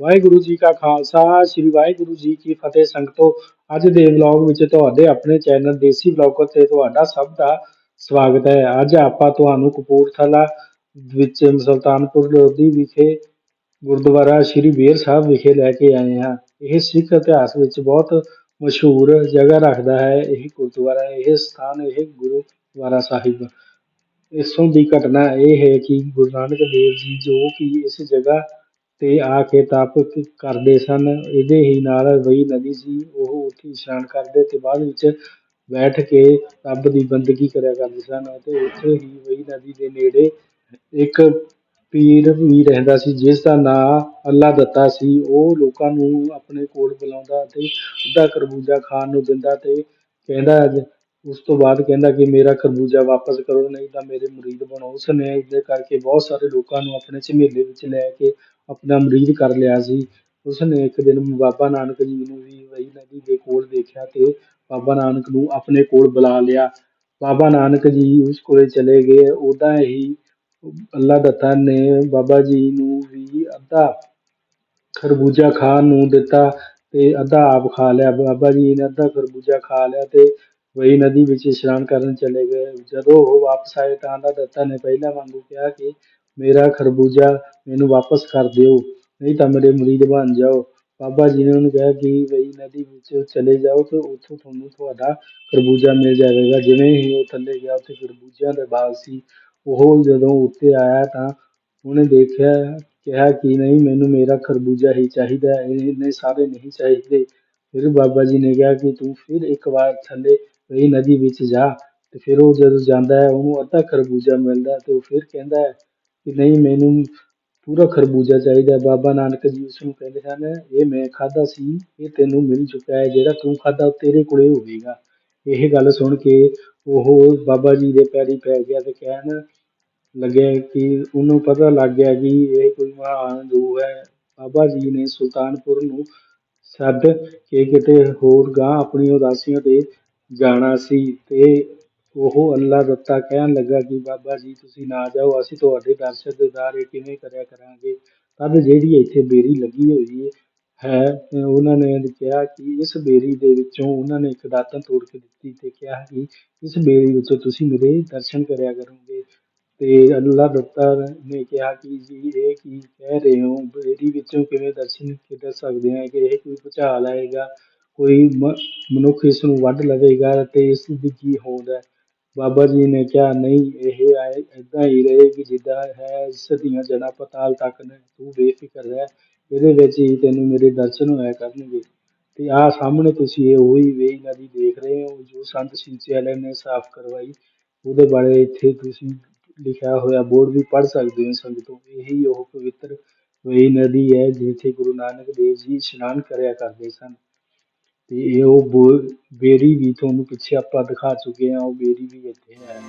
ਵਾਹਿਗੁਰੂ ਜੀ ਕਾ ਖਾਲਸਾ, ਸ੍ਰੀ ਵਾਹਿਗੁਰੂ ਜੀ ਕੀ ਫਤਿਹ। ਸੰਗਤੋ, ਅੱਜ ਦੇ ਵਲੌਗ ਵਿੱਚ ਤੁਹਾਡੇ ਆਪਣੇ ਚੈਨਲ ਦੇਸੀ ਵਲੌਗਰ ਤੇ ਤੁਹਾਡਾ ਸਭ ਦਾ ਸਵਾਗਤ ਹੈ। ਅੱਜ ਆਪਾਂ ਤੁਹਾਨੂੰ ਕਪੂਰਥਲਾ ਵਿੱਚ ਸੁਲਤਾਨਪੁਰ ਲੋਧੀ ਵਿਖੇ ਗੁਰਦੁਆਰਾ ਸ੍ਰੀ ਬੇਰ ਸਾਹਿਬ ਵਿਖੇ ਲੈ ਕੇ ਆਏ ਹਾਂ। ਇਹ ਸਿੱਖ ਇਤਿਹਾਸ ਵਿੱਚ ਬਹੁਤ ਮਸ਼ਹੂਰ ਜਗ੍ਹਾ ਰੱਖਦਾ ਹੈ। ਇਹ ਗੁਰਦੁਆਰਾ, ਇਹ ਸਥਾਨ, ਇਹ ਗੁਰਦੁਆਰਾ ਸਾਹਿਬ। ਇਸੋਂ ਦੀ ਘਟਨਾ ਇਹ ਹੈ ਕਿ ਗੁਰੂ ਨਾਨਕ ਦੇਵ ਜੀ ਜੋ ਕਿ ਇਸ ਜਗ੍ਹਾ ਤੇ ਆ ਕੇ ਤਪ ਕਰਦੇ ਸਨ। ਇਹਦੇ ਹੀ ਨਾਲ ਵਹੀ ਨਦੀ ਸੀ, ਉਹ ਉੱਥੇ ਇਸ਼ਨਾਨ ਕਰਦੇ ਤੇ ਬਾਅਦ ਵਿੱਚ ਬੈਠ ਕੇ ਰੱਬ ਦੀ ਬੰਦਗੀ ਕਰਿਆ ਕਰਦੇ ਸਨ ਅਤੇ ਉੱਥੇ ਹੀ ਵਹੀ ਨਦੀ ਦੇ ਨੇੜੇ ਇੱਕ ਪੀਰ ਵੀ ਰਹਿੰਦਾ ਸੀ, ਜਿਸ ਦਾ ਨਾਂ ਅੱਲਾ ਦਿੱਤਾ ਸੀ। ਉਹ ਲੋਕਾਂ ਨੂੰ ਆਪਣੇ ਕੋਲ ਬੁਲਾਉਂਦਾ ਅਤੇ ਅੱਧਾ ਖਰਬੂਜਾ ਖਾਣ ਨੂੰ ਦਿੰਦਾ ਤੇ ਕਹਿੰਦਾ ਉਸ ਤੋਂ ਬਾਅਦ ਕਹਿੰਦਾ ਕਿ ਮੇਰਾ ਖਰਬੂਜਾ ਵਾਪਸ ਕਰੋ, ਨਹੀਂ ਤਾਂ ਮੇਰੇ ਮੁਰੀਦ ਬਣੋ। ਉਸ ਨੇ ਇਹਦੇ ਕਰਕੇ ਬਹੁਤ ਸਾਰੇ ਲੋਕਾਂ ਨੂੰ ਆਪਣੇ ਝਮੇਲੇ ਵਿੱਚ ਲੈ ਕੇ ਆਪਣਾ ਮੁਰੀਦ ਕਰ ਲਿਆ ਸੀ। ਉਸ ਨੇ ਇੱਕ ਦਿਨ ਬਾਬਾ ਨਾਨਕ ਜੀ ਨੂੰ ਵੀ ਵਹੀ ਨਦੀ ਦੇ ਕੋਲ ਦੇਖਿਆ ਤੇ ਬਾਬਾ ਨਾਨਕ ਨੂੰ ਆਪਣੇ ਕੋਲ ਬੁਲਾ ਲਿਆ। ਬਾਬਾ ਨਾਨਕ ਜੀ ਉਸ ਕੋਲ ਚਲੇ ਗਏ। ਉਦਾਂ ਹੀ ਅੱਲਾ ਦੱਤਾ ਨੇ ਬਾਬਾ ਜੀ ਨੂੰ ਵੀ ਅੱਧਾ ਖਰਬੂਜਾ ਖਾਣ ਨੂੰ ਦਿੱਤਾ ਤੇ ਅੱਧਾ ਆਪ ਖਾ ਲਿਆ। ਬਾਬਾ ਜੀ ਨੇ ਅੱਧਾ ਖਰਬੂਜਾ ਖਾ ਲਿਆ ਤੇ ਵਹੀ ਨਦੀ ਵਿੱਚ ਇਸ਼ਨਾਨ ਕਰਨ ਚਲੇ ਗਏ। ਜਦੋਂ ਉਹ ਵਾਪਸ ਆਏ ਤਾਂ ਅੱਲਾ ਦੱਤਾ ਨੇ ਪਹਿਲਾਂ ਵਾਂਗੂ ਕਿਹਾ ਕਿ ਮੇਰਾ ਖਰਬੂਜਾ ਮੈਨੂੰ ਵਾਪਸ ਕਰ ਦਿਓ, ਨਹੀਂ ਤਾਂ ਮੇਰੇ ਮੁਰੀਦ ਬਣ ਜਾਓ। ਬਾਬਾ ਜੀ ਨੇ ਉਹਨੂੰ ਕਿਹਾ ਕਿ ਬਈ ਨਦੀ ਵਿੱਚ ਚਲੇ ਜਾਓ ਅਤੇ ਉੱਥੋਂ ਤੁਹਾਨੂੰ ਤੁਹਾਡਾ ਖਰਬੂਜਾ ਮਿਲ ਜਾਵੇਗਾ। ਜਿਵੇਂ ਹੀ ਉਹ ਥੱਲੇ ਗਿਆ, ਉੱਥੇ ਖਰਬੂਜਿਆਂ ਦਾ ਬਾਗ ਸੀ। ਉਹ ਜਦੋਂ ਉੱਤੇ ਆਇਆ ਤਾਂ ਉਹਨੇ ਦੇਖਿਆ, ਕਿਹਾ ਕਿ ਨਹੀਂ, ਮੈਨੂੰ ਮੇਰਾ ਖਰਬੂਜਾ ਹੀ ਚਾਹੀਦਾ ਹੈ, ਇਹਨੇ ਸਾਰੇ ਨਹੀਂ ਚਾਹੀਦੇ। ਫਿਰ ਬਾਬਾ ਜੀ ਨੇ ਕਿਹਾ ਕਿ ਤੂੰ ਫਿਰ ਇੱਕ ਵਾਰ ਥੱਲੇ ਵਈ ਨਦੀ ਵਿੱਚ ਜਾ ਅਤੇ ਫਿਰ ਉਹ ਜਦੋਂ ਜਾਂਦਾ ਹੈ, ਉਹਨੂੰ ਅੱਧਾ ਖਰਬੂਜਾ ਮਿਲਦਾ ਅਤੇ ਉਹ ਫਿਰ ਕਹਿੰਦਾ ਹੈ ਕਿ ਨਹੀਂ ਮੈਨੂੰ ਪੂਰਾ ਖਰਬੂਜਾ ਚਾਹੀਦਾ ਬਾਬਾ ਨਾਨਕ ਜੀ ਉਸ ਨੂੰ ਕਹਿੰਦੇ ਹਨ ਇਹ ਮੈਂ ਖਾਧਾ ਸੀ, ਇਹ ਤੈਨੂੰ ਮਿਲ ਚੁੱਕਾ ਹੈ, ਜਿਹੜਾ ਤੂੰ ਖਾਧਾ ਉਹ ਤੇਰੇ ਕੋਲੇ ਹੋਵੇਗਾ। ਇਹ ਗੱਲ ਸੁਣ ਕੇ ਉਹ ਬਾਬਾ ਜੀ ਦੇ ਪੈਰੀ ਪੈ ਗਿਆ ਅਤੇ ਕਹਿਣ ਲੱਗਿਆ ਕਿ ਉਹਨੂੰ ਪਤਾ ਲੱਗ ਗਿਆ ਕਿ ਇਹ ਕੋਈ ਮਹਾਨ ਗੁਰੂ ਹੈ। ਬਾਬਾ ਜੀ ਨੇ ਸੁਲਤਾਨਪੁਰ ਨੂੰ ਛੱਡ ਕੇ ਕਿਤੇ ਹੋਰ ਗਾਂਹ ਆਪਣੀ ਉਦਾਸੀਆਂ ਤੇ ਜਾਣਾ ਸੀ ਤੇ ਉਹ ਅੱਲਾ ਦੱਤਾ, ਕਹਿਣ ਲੱਗਾ ਕਿ ਬਾਬਾ ਜੀ ਤੁਸੀਂ ਨਾ ਜਾਓ, ਅਸੀਂ ਤੁਹਾਡੇ ਦਰਸ਼ਨ ਦਿਦਾਰੇ ਕਿਵੇਂ ਕਰਿਆ ਕਰਾਂਗੇ? ਤਦ ਜਿਹੜੀ ਇੱਥੇ ਬੇਰੀ ਲੱਗੀ ਹੋਈ ਹੈ ਤੇ ਉਹਨਾਂ ਨੇ ਕਿਹਾ ਕਿ ਇਸ ਬੇਰੀ ਦੇ ਵਿੱਚੋਂ ਉਹਨਾਂ ਨੇ ਇੱਕ ਦਾਤਨ ਤੋੜ ਕੇ ਦਿੱਤੀ ਤੇ ਕਿਹਾ ਕਿ ਇਸ ਬੇਰੀ ਵਿੱਚੋਂ ਤੁਸੀਂ ਮੇਰੇ ਦਰਸ਼ਨ ਕਰਿਆ ਕਰੋਗੇ। ਤੇ ਅੱਲਾ ਦੱਤਾ ਨੇ ਕਿਹਾ ਕਿ ਜੀ, ਇਹ ਕੀ ਕਹਿ ਰਹੇ ਹੋ? ਬੇਰੀ ਵਿੱਚੋਂ ਕਿਵੇਂ ਦਰਸ਼ਨ ਕਰ ਸਕਦੇ ਹਾਂ ਕਿ ਇਹ ਕੋਈ ਭੂਚਾਲ ਆਏਗਾ? ਕੋਈ ਮ- ਮਨੁੱਖ ਇਸ ਨੂੰ ਵੱਢ ਲਵੇਗਾ ਤੇ ਇਸ ਦੀ ਕੀ ਹੋਂਦ ਹੈ? ਬਾਬਾ ਜੀ ਨੇ ਕਿਹਾ, ਨਹੀਂ, ਇਹ ਏਦਾਂ ਹੀ ਰਹੇਗੀ ਜਿੱਦਾਂ ਹੈ, ਇਸ ਦੀਆਂ ਜੜ੍ਹਾਂ ਪਤਾਲ ਤੱਕ ਨੇ, ਤੂੰ ਬੇਫਿਕਰ ਰਹਿ, ਇਹਦੇ ਵਿੱਚ ਹੀ ਤੈਨੂੰ ਮੇਰੇ ਦਰਸ਼ਨ ਹੋਇਆ ਕਰਨਗੇ। ਤੇ ਆਹ ਸਾਹਮਣੇ ਤੁਸੀਂ ਇਹ ਉਹੀ ਵੇਈ ਨਦੀ ਦੇਖ ਰਹੇ ਹੋ, ਜੋ ਸੰਤ ਸੀਚੇ ਵਾਲੇ ਨੇ ਸਾਫ਼ ਕਰਵਾਈ। ਉਹਦੇ ਬਾਰੇ ਇੱਥੇ ਤੁਸੀਂ ਲਿਖਿਆ ਹੋਇਆ ਬੋਰਡ ਵੀ ਪੜ੍ਹ ਸਕਦੇ ਹੋ ਸੰਗਤੋਂ। ਇਹੀ ਉਹ ਪਵਿੱਤਰ ਵੇਈ ਨਦੀ ਹੈ, ਜਿੱਥੇ ਗੁਰੂ ਨਾਨਕ ਦੇਵ ਜੀ ਇਸ਼ਨਾਨ ਕਰਿਆ ਕਰਦੇ ਸਨ। ਅਤੇ ਇਹ ਉਹ ਬੇਰੀ ਵੀ ਤੁਹਾਨੂੰ ਪਿੱਛੇ ਆਪਾਂ ਦਿਖਾ ਚੁੱਕੇ ਹਾਂ, ਉਹ ਬੇਰੀ ਵੀ ਇੱਥੇ ਹੈ।